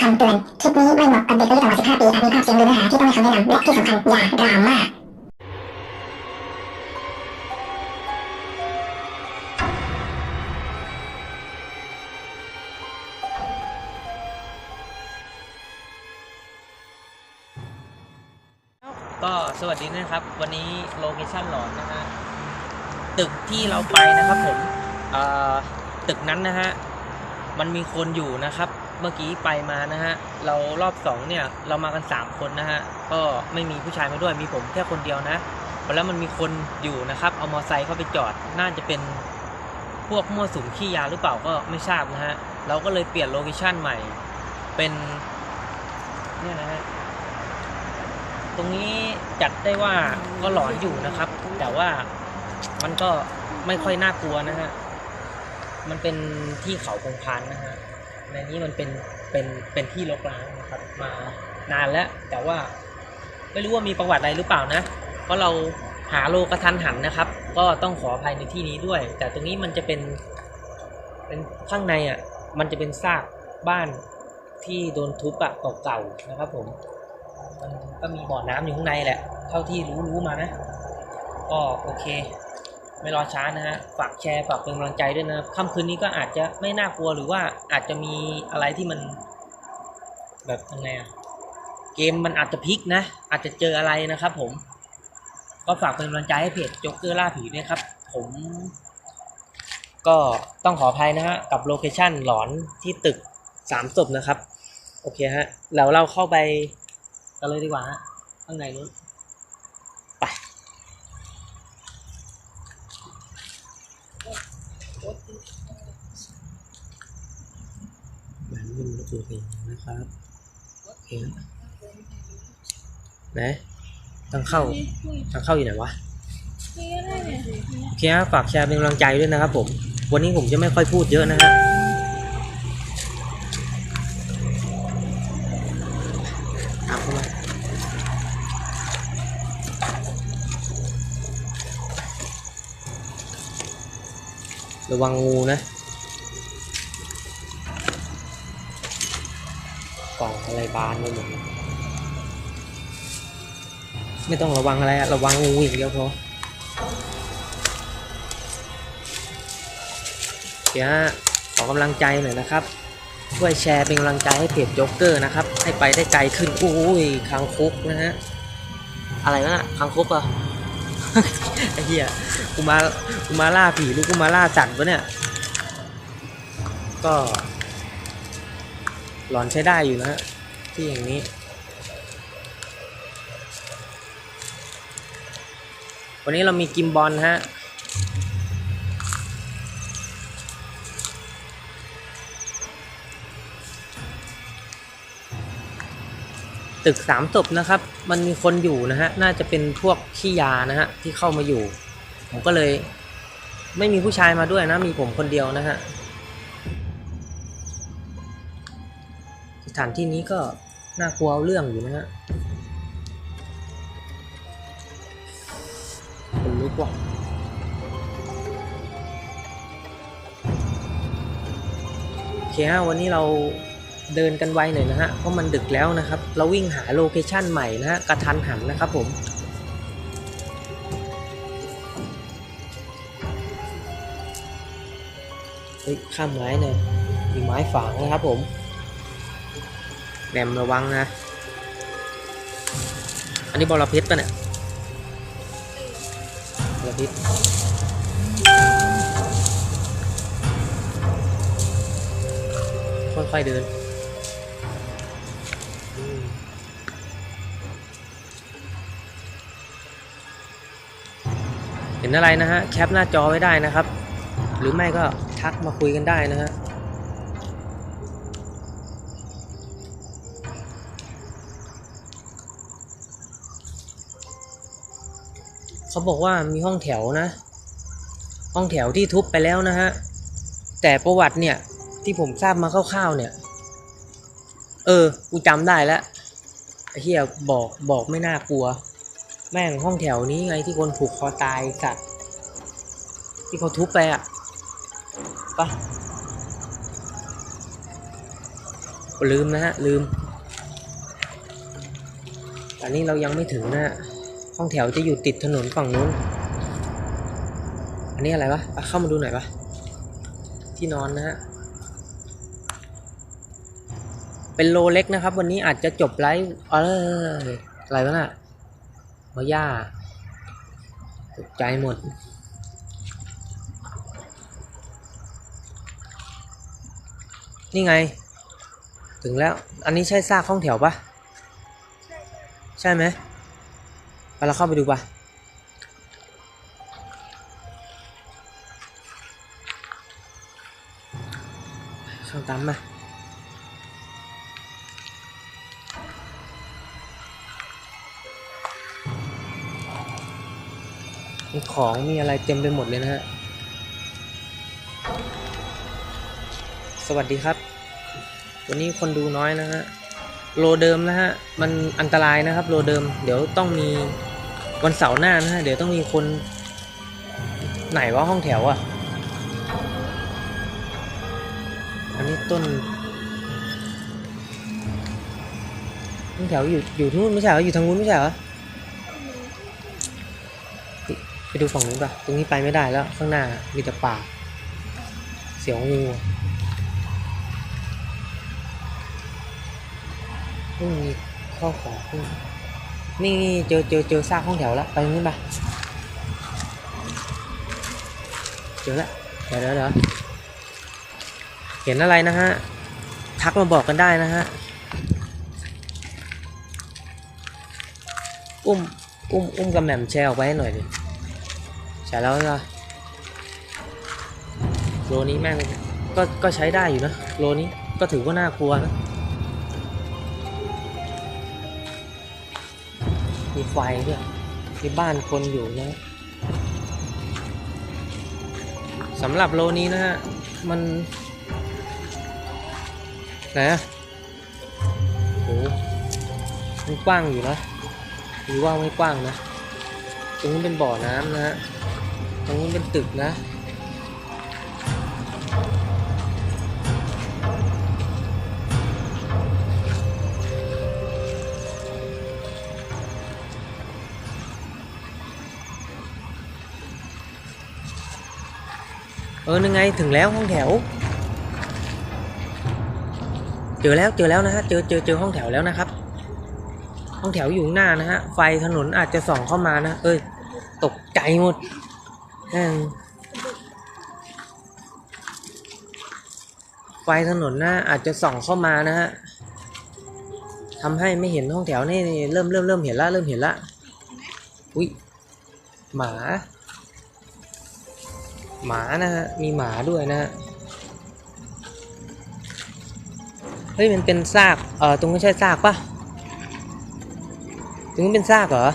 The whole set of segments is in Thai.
คำเตือนคลิปนี้ไม่เหมาะกับเด็กอายุต่ำกว่า 15 ปีอาจมีภาพเสียงหรือเนื้อหาที่ต้องให้คำแนะนำและที่สำคัญอย่าดราม่าก็สวัสดีนะครับ วันนี้โลเคชั่นหลอนนะฮะตึกที่เราไปนะครับผมตึกนั้นนะฮะมันมีคนอยู่นะครับ เมื่อกี้ไปมานะฮะ เรารอบสองเนี่ยเรามากันสามคนนะฮะ ก็ไม่มีผู้ชายมาด้วยมีผมแค่คนเดียวนะแล้วมันมีคนอยู่นะครับ เอามอไซค์เข้าไปจอด น่าจะเป็นพวกมั่วสุมขี้ยาหรือเปล่าก็ไม่ทราบนะฮะ เราก็เลยเปลี่ยนโลเคชั่นใหม่ เป็นเนี่ยนะฮะ ตรงนี้จัดได้ว่าก็หลอนอยู่นะครับ แต่ว่ามันก็ไม่ค่อยน่ากลัวนะฮะ มันเป็นที่เขาพงพานนะฮะ ในนี้มันเป็นเป็นเป็นที่รกร้างนะครับมานานแล้วแต่ว่าไม่รู้ว่ามีประวัติอะไรหรือเปล่านะ เพราะเราหาโลกระทันหันนะครับ ก็ต้องขออภัยในที่นี้ด้วย แต่ตรงนี้มันจะเป็นเป็นข้างในอะมันจะเป็นซากบ้านที่โดนทุบอะเก่าๆนะครับผมมันก็มีบ่อน้ำอยู่ข้างในแหละ เท่าที่รู้รู้มานะ ก็โอเค ไม่รอช้านะฮะ ฝากแชร์ ฝากเป็นกำลังใจด้วยนะครับค่ำคืนนี้ก็อาจจะไม่น่ากลัวหรือว่าอาจจะมีอะไรที่มัน แบบยังไงอะเกมมันอาจจะพลิกนะ อาจจะเจออะไรนะครับผม ก็ฝากเป็นกำลังใจให้เพจจ็กเกอร์ล่าผีด้วยครับ ผม ก็ต้องขออภัยนะฮะ กับโลเคชั่นหลอนที่ตึกสามศพนะครับ โอเคฮะ แล้วเราเข้าไปกันเลยดีกว่าฮะ ข้างในนู้นไปแบบนี้มันดูเองนะ ครับโอเคไหนทางเข้าทางเข้าอยู่ไหนวะโอเคฮะฝากแชร์เป็นกำลังใจด้วยนะครับ ผม วันนี้ผมจะไม่ค่อยพูดเยอะนะฮะระวังงูนะ ล่องอะไรบานไปหมดไม่ต้องระวังอะไรอะระวังงูอย่างเดียวพอเดี๋ยวขอกำลังใจหน่อยนะครับช่วยแชร์เป็นกำลังใจให้เพจโจ๊กเกอร์นะครับ ให้ไปได้ไกลขึ้นโอ้ยคางคกนะฮะอะไรวะน่ะคางคกเหรอไอ้เหี้ยกูมากูมาล่าผีหรือกูมาล่าสัตว์วะเนี่ยก็ หลอนใช้ได้อยู่นะฮะที่อย่างนี้ วันนี้เรามีกิมบอลฮะตึกสามศพนะครับ มันมีคนอยู่นะฮะ น่าจะเป็นพวกขี้ยานะฮะที่เข้ามาอยู่ ผมก็เลย ไม่มีผู้ชายมาด้วยนะ มีผมคนเดียวนะฮะ ถานที่นี้ก็น่ากลัวเอาเรื่องอยู่นะฮะคนลุกว่ะโอเคฮะวันนี้เราเดินกันไวหน่อยนะฮะเพราะมันดึกแล้วนะครับ เราวิ่งหาโลเคชั่นใหม่นะฮะกระทันหันนะครับผมเฮ้ยข้ามไม้เนี่ยมีไม้ฝางนะครับผม แหลมระวังนะ อันนี้บอลเพชรป่ะเนี่ยบอลพชรค่อยๆเดินเห็นอะไรนะฮะ แคปหน้าจอไว้ได้นะครับ หรือไม่ก็ทักมาคุยกันได้นะฮะ เขาบอกว่ามีห้องแถวนะ ห้องแถวที่ทุบไปแล้วนะฮะ แต่ประวัติเนี่ย ที่ผมทราบมาคร่าวๆเนี่ย เออ กูจำได้แล้วไอ้เฮียบอกบอกไม่น่ากลัว แม่งห้องแถวนี้ไงที่คนผูกคอตายสัตว์ที่เขาทุบไปอะไปไปลืมนะฮะลืม อันนี้เรายังไม่ถึงนะฮะ ห้องแถวจะอยู่ติดถนนฝั่งนู้น อันนี้อะไรวะไปเข้ามาดูหน่อยปะที่นอนนะฮะ เป็นโลเล็กนะครับ วันนี้อาจจะจบไลฟ์เอออะไรวะน่ะมาย่าตกใจหมด นี่ไง ถึงแล้ว อันนี้ใช่ซากห้องแถวปะใช่ไหม เราเข้าไปดูปะเข้าตามมามีของมีอะไรเต็มไปหมดเลยนะฮะ สวัสดีครับ วันนี้คนดูน้อยนะฮะ โลเดิมนะฮะ มันอันตรายนะครับ โลเดิม เดี๋ยวต้องมี วันเสาร์หน้านะฮะ เดี๋ยวต้องมีคน ไหนว่าห้องแถวอะ่ะ อันนี้ต้น ห้องแถวอยู่อยู่ที่นู่นไม่ใช่เหรออยู่ทางนู้นไม่ใช่เหรอไปดูฝั่งนู้นปะตรงนี้ไปไม่ได้แล้วข้างหน้ามีแต่ป่า เสียวงูอะไม่มีข้าวของ นี่เจอเจอเจอซากห้องแถวแล้วไปตรงนี้ปเจอแล้วเดี๋ยวเดี๋ยวเห็นอะไรนะฮะ ทักมาบอกกันได้นะฮะ อุ้ม อุ้ม อุ้มกับแหม่มแชร์ออกไปให้หน่อยดิใช่แล้วล่ะโลนี้แม่งก็ก็ใช้ได้อยู่นะ โลนี้ก็ถือว่าน่ากลัวนะ มีไฟด้วยมีบ้านคนอยู่นะสำหรับโลนี้นะฮะ มันไหนอะโหมันกว้างอยู่นะหรือว่าไม่กว้างนะ ตรงนี้เป็นบ่อน้ำนะฮะ ตรงนี้เป็นตึกนะ ออยังไงถึงแล้วห้องแถว เจอแล้วเจอแล้วนะฮะเจอเจอเจอห้องแถวแล้วนะครับ ห้องแถวอยู่หน้านะฮะไฟถนนอาจจะส่องเข้ามานะเอ้ยตกใจหมดไฟถนนนะอาจจะส่องเข้ามานะฮะทำให้ไม่เห็นห้องแถวนี่เริ่มเริ่มเริ่มเห็นละเริ่มเห็นละอุ้ยหมา หมานะฮะ มีหมาด้วยนะฮะ เฮ้ย มันเป็นซาก เออตรงนี้ใช่ซากปะตรงนี้เป็นซากเหรอ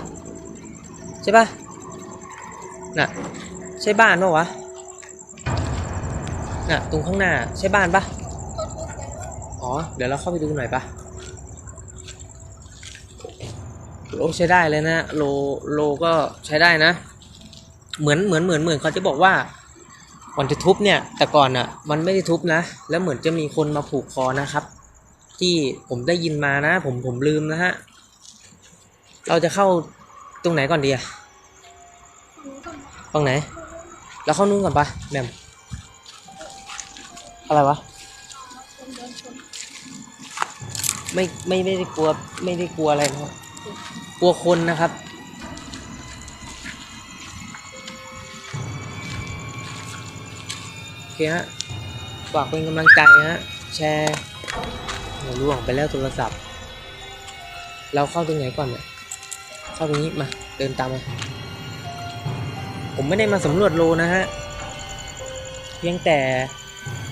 ใช่ปะน่ะ ใช่บ้านปะวะ น่ะ ตรงข้างหน้า ใช่บ้านปะอ๋อ เดี๋ยวเราเข้าไปดูหน่อยปะโลใช้ได้เลยนะ โล โลก็ใช้ได้นะ เหมือน เหมือน เหมือน เหมือนเขาจะบอกว่า ก่อนจะทุบเนี่ยแต่ก่อนอะมันไม่ได้ทุบนะ แล้วเหมือนจะมีคนมาผูกคอนะครับ ที่ผมได้ยินมานะ ผมผมลืมนะฮะเราจะเข้าตรงไหนก่อนดีอะตรงไหนเราเข้านู่นก่อนปะแหม่มอะไรวะไม่ไม่ไม่ได้กลัวไม่ได้กลัวอะไรนะครับกลัวคนนะครับ เคฮะ ฝากเป็นกำลังใจฮะ แชร์โหล่วงไปแล้วโทรศัพท์ เราเข้าตรงไหนก่อนเนี่ย เข้าตรงนี้มา เดินตามมา ผมไม่ได้มาสำรวจโลนะฮะ เพียงแต่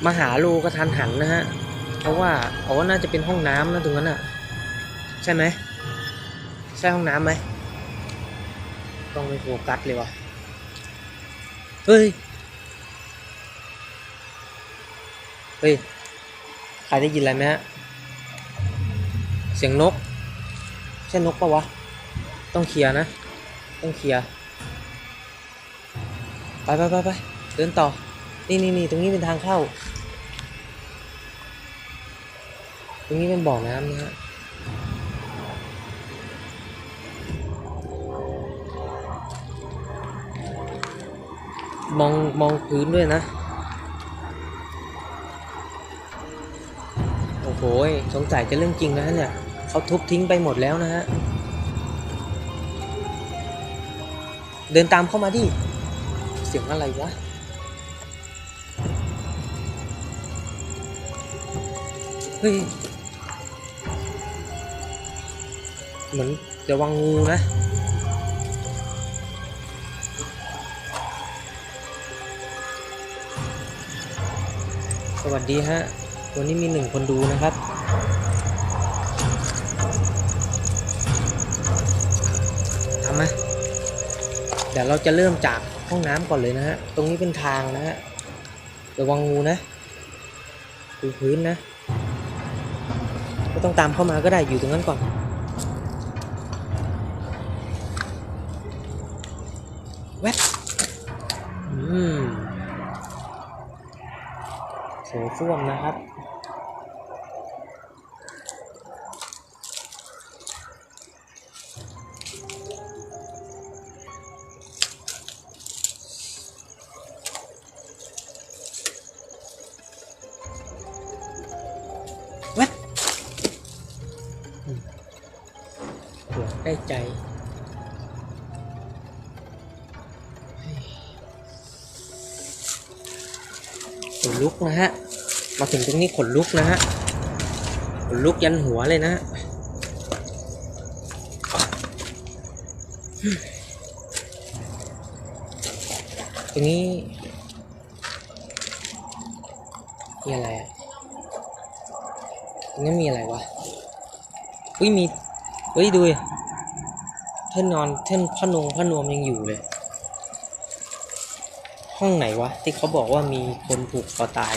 มาหาโลกระทันหันนะฮะ เพราะว่าอ๋อน่าจะเป็นห้องน้ำนะตรงนั้นอะใช่ไหม ใช่ห้องน้ำไหมต้องไปโฟกัสเลยวะเฮ้ย เฮ้ย ใครได้ยินอะไรไหมฮะ เสียงนก ใช่นกปะวะ ต้องเคลียร์นะ ต้องเคลียร์ ไปไปไปไปเดินต่อ นี่นี่นี่ตรงนี้เป็นทางเข้า ตรงนี้เป็นบ่อน้ำนะฮะมองมองพื้นด้วยนะ ยสงสัยจะเรื่องจริงนะฮะเนี่ยเขาทุบทิ้งไปหมดแล้วนะฮะ เดินตามเข้ามาดิ เสียงอะไรวะ เฮ้ย เหมือนจะวังงูนะสวัสดีฮะ วันนี้มีหนึ่งคนดูนะครับ ทำไหมเดี๋ยวเราจะเริ่มจากห้องน้ำก่อนเลยนะฮะ ตรงนี้เป็นทางนะฮะ ระวังงูนะดูพื้นนะไม่ต้องตามเข้ามาก็ได้อยู่ตรงนั้นก่อน แวบอืมโถส้วมนะครับ ขนลุกนะฮะขนลุกยันหัวเลยนะตรงนี้มีอะไรอะตรงนี้มีอะไรวะ อุ้ยมีเฮ้ยดูดิเท่นนอนเท่นพนงพนวมยังอยู่เลย ห้องไหนวะ ที่เขาบอกว่ามีคนผูกคอตาย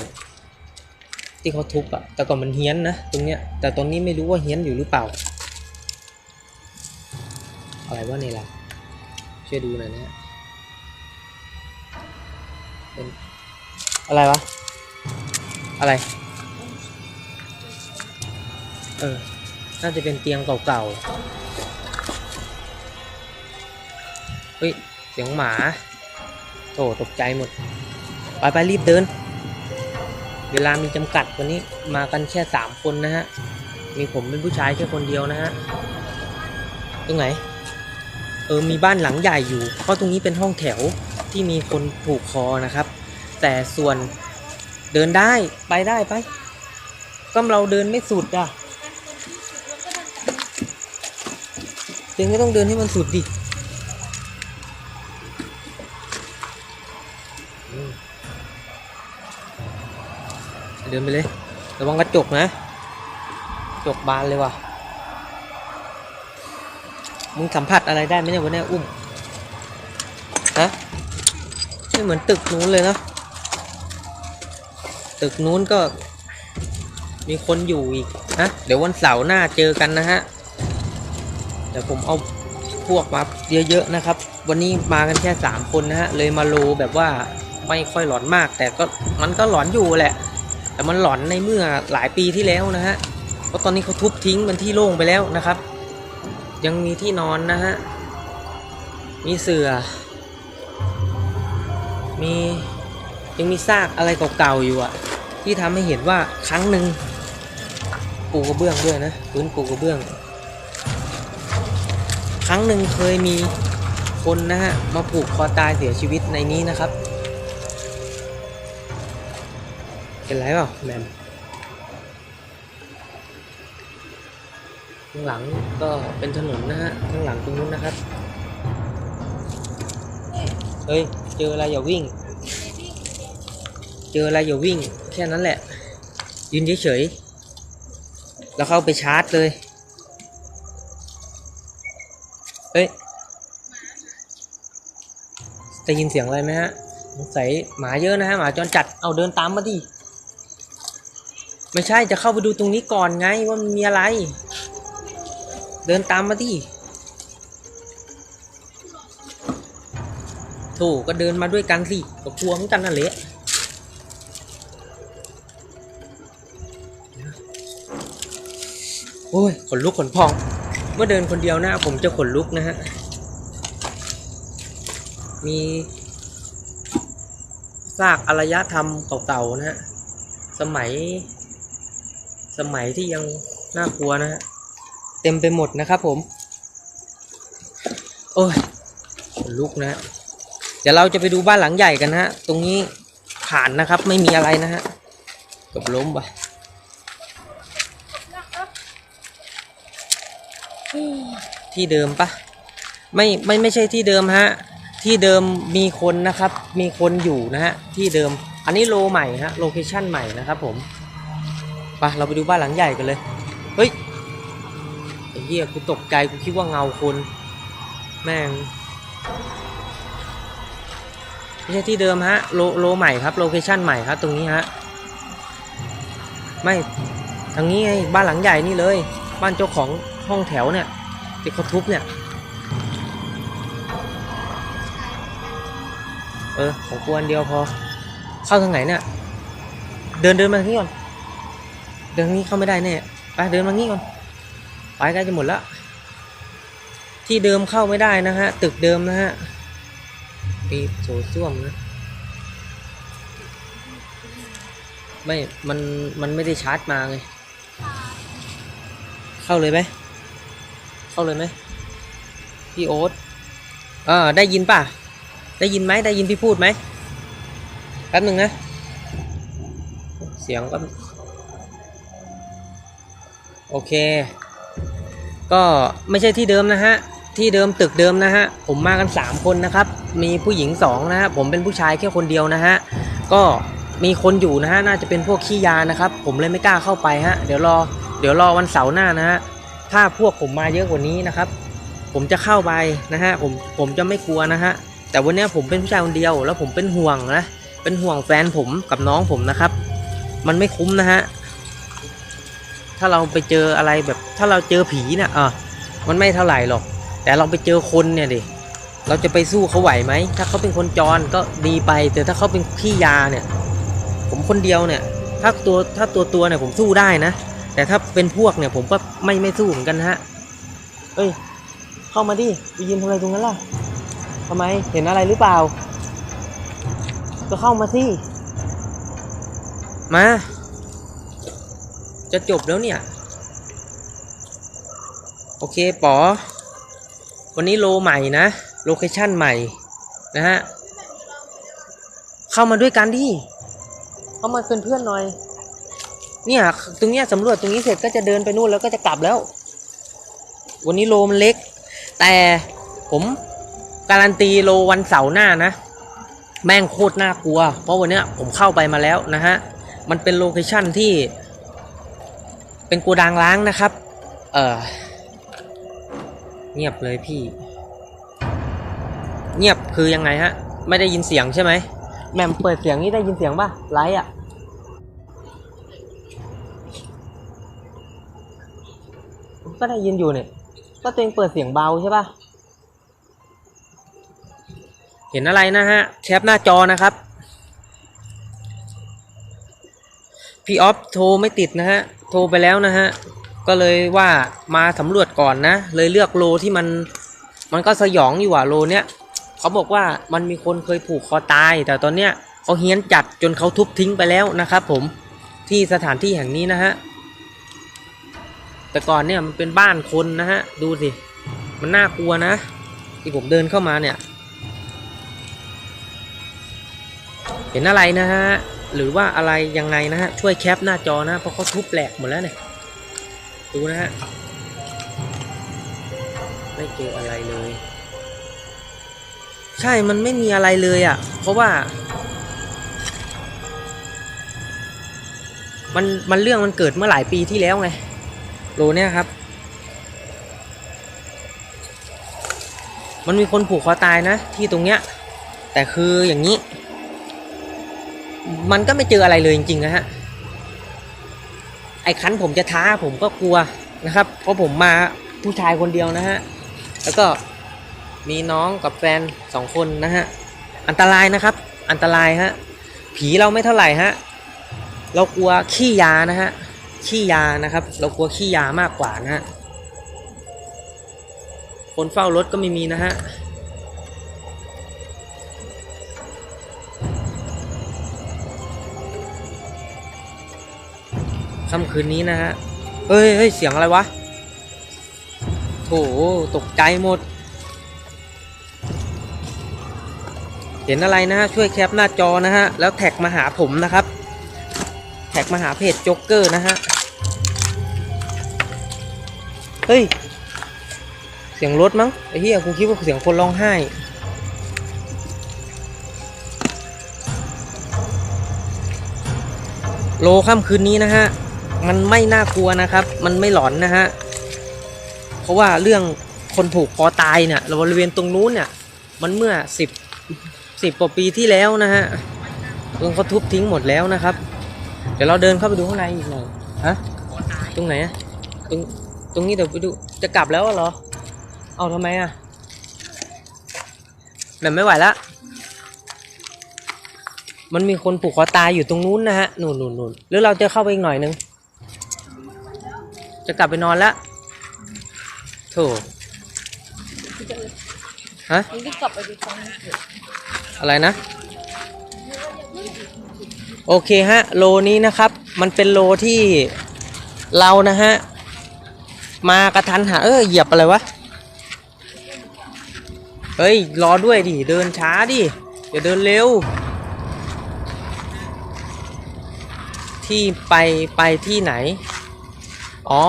ที่เขาทุบอะแต่ก่อนมันเฮี้ยนนะตรงเนี้ย แต่ตอนนี้ไม่รู้ว่าเฮี้ยนอยู่หรือเปล่า อะไรวะนี่ล่ะช่วยดูหน่อยนะฮะเป็นอะไรวะ อะไร เออ น่าจะเป็นเตียงเก่าๆ เฮ้ย เสียงหมาโถตกใจหมด ไปไปรีบเดิน เวลามีจำกัดวันนี้มากันแค่สามคนนะฮะ มีผมเป็นผู้ชายแค่คนเดียวนะฮะ ตรงไหน เออ มีบ้านหลังใหญ่อยู่ เพราะตรงนี้เป็นห้องแถวที่มีคนผูกคอนะครับ แต่ส่วนเดินได้ไปได้ไปก็เราเดินไม่สุดอะเองก็ต้องเดินให้มันสุดดิ เดินไปเลย ระวังกระจกนะกระจกบานเลยว่ะ มึงสัมผัสอะไรได้ไหมเนี่ยวันนี้อุ้ม ฮะไม่เหมือนตึกนู้นเลยนะ ตึกนู้นก็มีคนอยู่อีกนะเดี๋ยววันเสาร์หน้าเจอกันนะฮะเดี๋ยวผมเอาพวกมาเยอะๆนะครับ วันนี้มากันแค่สามคนนะฮะ เลยมาโลแบบว่าไม่ค่อยหลอนมาก แต่ก็มันก็หลอนอยู่แหละ แต่มันหลอนในเมื่อหลายปีที่แล้วนะฮะเพราะตอนนี้เขาทุบทิ้งเป็นที่โล่งไปแล้วนะครับ ยังมีที่นอนนะฮะ มีเสือ่อ มียังมีซากอะไรเก่าๆอยู่อะที่ทำให้เห็นว่าครั้งหนึ่งปูกระเบื้องด้วยนะพื้นปูกระเบื้อง ครั้งหนึ่งเคยมีคนนะฮะมาผูกคอตายเสียชีวิตในนี้นะครับ เป็นไรเปล่าแมมข้างหลังก็เป็นถนนนะฮะ ข้างหลังตรงนู้นนะครับ เฮ้ย เจออะไรอย่าวิ่ง เจออะไรอย่าวิ่ง แค่นั้นแหละ ยืนเฉยๆ แล้วเข้าไปชาร์จเลย เฮ้ยได้ยินเสียงอะไรไหมฮะสงสัยหมาเยอะนะฮะ หมาจรจัด เอาเดินตามมาดิ ไม่ใช่จะเข้าไปดูตรงนี้ก่อนไงว่ามันมีอะไร เดินตามมาดิโถก็เดินมาด้วยกันสิก็กลัวเหมือนกันนั่นแหละโอ้ยขนลุกขนพอง เมื่อเดินคนเดียวนะผมจะขนลุกนะฮะ มีซากอารยธรรมเก่าๆนะฮะ สมัย สมัยที่ยังน่ากลัวนะฮะเต็มไปหมดนะครับผม โอ้ยลุกนะฮะเดี๋ยวเราจะไปดูบ้านหลังใหญ่กันนะฮะ ตรงนี้ผ่านนะครับ ไม่มีอะไรนะฮะกับล้มไปที่เดิมปะไม่ไม่ไม่ใช่ที่เดิมฮะ ที่เดิมมีคนนะครับ มีคนอยู่นะฮะ ที่เดิม อันนี้โลใหม่ฮะ โลเคชั่นใหม่นะครับผม ปเราไปดูบ้านหลังใหญ่กันเลย เฮ้ยไอ้เหี้ยกูตกใจกูคิดว่าเงาคน แม่งไม่ใช่ที่เดิมฮะโลโลใหม่ครับโลเคชั่นใหม่ครับตรงนี้ฮะไม่ทางนี้ไงบ้านหลังใหญ่นี่เลย บ้านเจ้าของห้องแถวเนี่ยที่เขาทุบเนี่ยเออของกวนเดียวพอ เข้าทางไหนเนี่ยเดินเดินมาทางนี้ก่อน ดินทางนี้เข้าไม่ได้แน่ไปเดินมางี้ก่อนไปใกล้จะหมดละที่เดิมเข้าไม่ได้นะฮะ ตึกเดิมนะฮะปีโถส้วมนะไม่ มัน มันไม่ได้ชาร์จมาไง เข้าเลยไหม เข้าเลยไหม พี่โอ๊ตเออได้ยินป่ะ ได้ยินไหม ได้ยินพี่พูดไหม แป๊บหนึ่งนะ เสียงก็ โอเค ก็ไม่ใช่ที่เดิมนะฮะ ที่เดิมตึกเดิมนะฮะ ผมมากัน 3 คนนะครับ มีผู้หญิง2นะฮะ ผมเป็นผู้ชายแค่คนเดียวนะฮะ ก็มีคนอยู่นะฮะ น่าจะเป็นพวกขี้ยานะครับ ผมเลยไม่กล้าเข้าไปฮะ เดี๋ยวรอ เดี๋ยวรอวันเสาร์หน้านะฮะ ถ้าพวกผมมาเยอะกว่านี้นะครับ ผมจะเข้าไปนะฮะ ผม ผมจะไม่กลัวนะฮะ แต่วันนี้ผมเป็นผู้ชายคนเดียว แล้วผมเป็นห่วงนะ เป็นห่วงแฟนผมกับน้องผมนะครับ มันไม่คุ้มนะฮะ ถ้าเราไปเจออะไรแบบถ้าเราเจอผีเนี่ยอะมันไม่เท่าไหร่หรอก แต่เราไปเจอคนเนี่ยดิเราจะไปสู้เขาไหวไหมถ้าเขาเป็นคนจรก็ดีไป แต่ถ้าเขาเป็นขี้ยาเนี่ย ผมคนเดียวเนี่ย ถ้าตัวถ้าตัวตัวเนี่ยผมสู้ได้นะ แต่ถ้าเป็นพวกเนี่ยผมก็ไม่ไม่สู้เหมือนกันฮะเอ้ยเข้ามาดิไปยืนทำอะไรตรงนั้นล่ะทำไมเห็นอะไรหรือเปล่า ก็เข้ามาสิมา จะจบแล้วเนี่ย โอเคปอวันนี้โลใหม่นะ โลเคชั่นใหม่นะฮะ เข้ามาด้วยกันดิ เข้ามาเป็นเพื่อนหน่อย เนี่ย ตรงเนี้ยสำรวจตรงนี้เสร็จก็จะเดินไปนู่นแล้วก็จะกลับแล้ว วันนี้โลมันเล็ก แต่ผมการันตีโลวันเสาร์หน้านะ แม่งโคตรน่ากลัว เพราะวันเนี้ยผมเข้าไปมาแล้วนะฮะ มันเป็นโลเคชั่นที่ เป็นโกดังล้างนะครับ เออเงียบเลยพี่ เงียบคือยังไงฮะ ไม่ได้ยินเสียงใช่ไหมแหม่มเปิดเสียงนี่ได้ยินเสียงป่ะไลท์อะก็ได้ยินอยู่เนี่ย ก็ตัวเองเปิดเสียงเบาใช่ป่ะ เห็นอะไรนะฮะ แคปหน้าจอนะครับ พี่ออฟโทรไม่ติดนะฮะ โทรไปแล้วนะฮะ ก็เลยว่ามาสำรวจก่อนนะ เลยเลือกโลที่มัน มันก็สยองอยู่อะโลเนี้ยเขาบอกว่ามันมีคนเคยผูกคอตาย แต่ตอนเนี้ยเขาเฮี้ยนจัดจนเขาทุบทิ้งไปแล้วนะครับผม ที่สถานที่แห่งนี้นะฮะ แต่ก่อนเนี่ยมันเป็นบ้านคนนะฮะ ดูสิ มันน่ากลัวนะ ที่ผมเดินเข้ามาเนี่ย เห็นอะไรนะฮะ หรือว่าอะไรยังไงนะฮะ ช่วยแคปหน้าจอนะ เพราะเขาทุบแหลกหมดแล้วเนี่ย ดูนะฮะ ไม่เจออะไรเลย ใช่ มันไม่มีอะไรเลยอะ่ะ เพราะว่า มัน มันเรื่องมันเกิดเมื่อหลายปีที่แล้วไง โลเนี่ยครับ มันมีคนผูกคอตายนะ ที่ตรงเนี้ย แต่คืออย่างนี้ มันก็ไม่เจออะไรเลยจริงๆนะฮะไอ้คันผมจะท้าผมก็กลัวนะครับ เพราะผมมาผู้ชายคนเดียวนะฮะแล้วก็มีน้องกับแฟนสองคนนะฮะอันตรายนะครับ อันตรายฮะผีเราไม่เท่าไหร่ฮะเรากลัวขี้ยานะฮะขี้ยานะครับ เรากลัวขี้ยามากกว่านะฮะคนเฝ้ารถก็ไม่มีนะฮะ ค่ำคืนนี้นะฮะเฮ้ยเฮ้ยเสียงอะไรวะโถตกใจหมด เห็นอะไรนะฮะช่วยแคปหน้าจอนะฮะ แล้วแท็กมาหาผมนะครับ แท็กมาหาเพจจ๊กเกอร์นะฮะ เฮ้ย เสียงรถมั้งไอ้เหี้ยกูคิดว่าเสียงคนร้องไห้โลค่ำคืนนี้นะฮะ มันไม่น่ากลัวนะครับ มันไม่หลอนนะฮะ เพราะว่าเรื่องคนผูกคอตายเนี่ยบริเวณตรงนู้นเนี่ย มันเมื่อสิบสิบกว่าปีที่แล้วนะฮะตรงเขาทุบทิ้งหมดแล้วนะครับ เดี๋ยวเราเดินเข้าไปดูข้างในอีกหน่อยฮะตรงไหนอะตรงตรงนี้เดี๋ยวไปดูจะกลับแล้วเหรอ เอาทำไมอะแบบไม่ไหวละมันมีคนผูกคอตายอยู่ตรงนู้นนะฮะนู่นนู่นนู่นหรือเราจะเข้าไปอีกหน่อยนึง จะกลับไปนอนแล้วโถฮะมึงก็กลับไปดูฟังเถอะอะไรนะ โอเคฮะ โลนี้นะครับ มันเป็นโลที่เรานะฮะ มากระทันหาเออเหยียบอะไรวะ เฮ้ย รอด้วยดิ เดินช้าดิ อย่าเดินเร็ว ที่ไปไปที่ไหน อ๋อ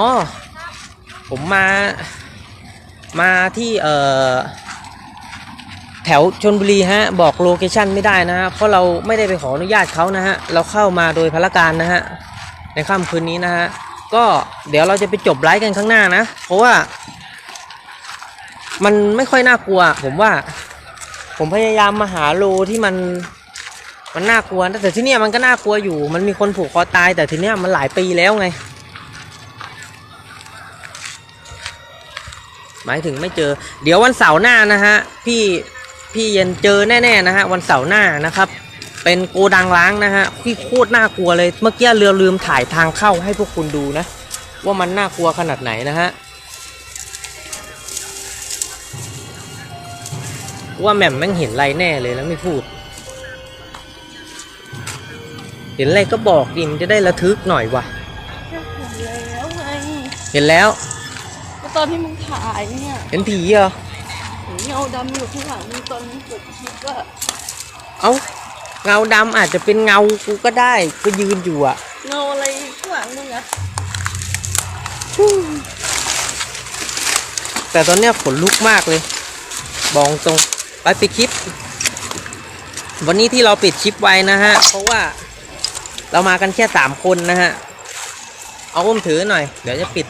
ผมมา มาที่เอ่อแถวชนบุรีฮะ บอกโลเคชั่นไม่ได้นะฮะ เพราะเราไม่ได้ไปขออนุญาตเขานะฮะ เราเข้ามาโดยพละการนะฮะ ในค่ำคืนนี้นะฮะ ก็เดี๋ยวเราจะไปจบไลฟ์กันข้างหน้านะ เพราะว่า มันไม่ค่อยน่ากลัว ผมว่า ผมพยายามมาหาโลที่มันมันน่ากลัว แต่ที่เนี่ยมันก็น่ากลัวอยู่ มันมีคนผูกคอตาย แต่ทีเนี้ยมันหลายปีแล้วไง หมายถึงไม่เจอ เดี๋ยววันเสาร์หน้านะฮะพี่พี่เย็นเจอแน่ๆนะฮะวันเสาร์หน้านะครับ เป็นโกดังล้างนะฮะที่โคตรน่ากลัวเลยเมื่อกี้เรือลืมถ่ายทางเข้าให้พวกคุณดูนะ ว่ามันน่ากลัวขนาดไหนนะฮะว่าแหม่มแม่งเห็นอะไรแน่เลยแล้วไม่พูด เห็นอะไรก็บอกดิมนจะได้ระทึกหน่อยวะเห็นแล้ว ตอนที่มึงถ่ายเนี่ยเห็นผีเหรอเห็นเงาดำอยู่ข้างหลังมึงตอนมึงเปิดคลิปว่าเอ้าเงาดำอาจจะเป็นเงากูก็ได้กูยืนอยู่อะเงาอะไรข้างหลังมึงอะแต่ตอนเนี้ยขนลุกมากเลย บอกตรงไปปิดคลิป วันนี้ที่เราปิดคลิปไว้นะฮะ เพราะว่าเรามากันแค่สามคนนะฮะ เอาอุ้มถือหน่อย เดี๋ยวจะปิด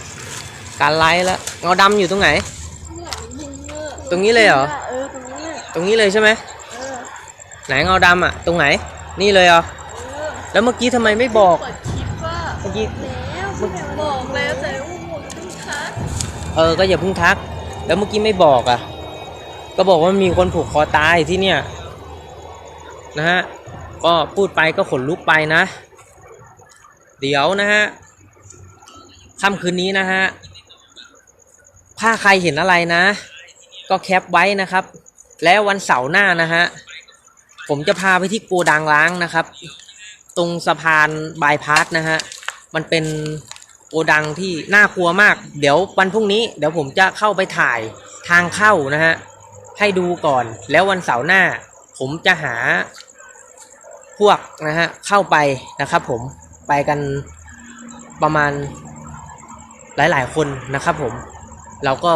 การไลฟ์แล้วเงาดำอยู่ตรงไหนข้างหลังมึงอะตรงนี้เลยเหรอ เออ ตรงนี้ตรงนี้เลยใช่ไหมเออไหนเงาดำอะ ตรงไหน นี่เลยเหรอ เออแล้วเมื่อกี้ทำไมไม่บอก เปิดคลิปว่าเมื่อกี้ แล้วบอกแล้วแต่ว่าหมดทุกทักเออ ก็อย่าเพิ่งทัก แล้วเมื่อกี้ไม่บอกอะ ก็บอกว่ามีคนผูกคอตายที่เนี่ย นะฮะ ก็พูดไปก็ขนลุกไปนะ เดี๋ยวนะฮะ ค่ำคืนนี้นะฮะ ถ้าใครเห็นอะไรนะ ก็แคปไว้นะครับ แล้ววันเสาร์หน้านะฮะ ผมจะพาไปที่โกดังล้างนะครับ ตรงสะพานบายพาสนะฮะ มันเป็นโกดังที่น่ากลัวมาก เดี๋ยววันพรุ่งนี้ เดี๋ยวผมจะเข้าไปถ่ายทางเข้านะฮะ ให้ดูก่อน แล้ววันเสาร์หน้า ผมจะหาพวกนะฮะเข้าไปนะครับ ผมไปกันประมาณหลาย ๆ คนนะครับผม เราก็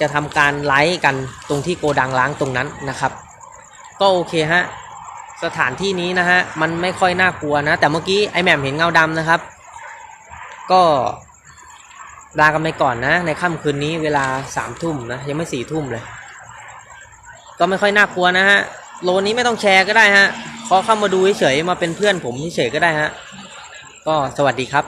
จะทำการไลฟ์กันตรงที่โกดังล้างตรงนั้นนะครับ ก็โอเคฮะสถานที่นี้นะฮะมันไม่ค่อยน่ากลัวนะ แต่เมื่อกี้ไอแหม่มเห็นเงาดำนะครับ ก็ลากันไปก่อนนะ ในค่ำคืนนี้เวลาสามทุ่มนะ ยังไม่สี่ทุ่มเลย ก็ไม่ค่อยน่ากลัวนะฮะโลนี้ไม่ต้องแชร์ก็ได้ฮะขอเข้ามาดูเฉยๆมาเป็นเพื่อนผมเฉยๆก็ได้ฮะ ก็สวัสดีครับ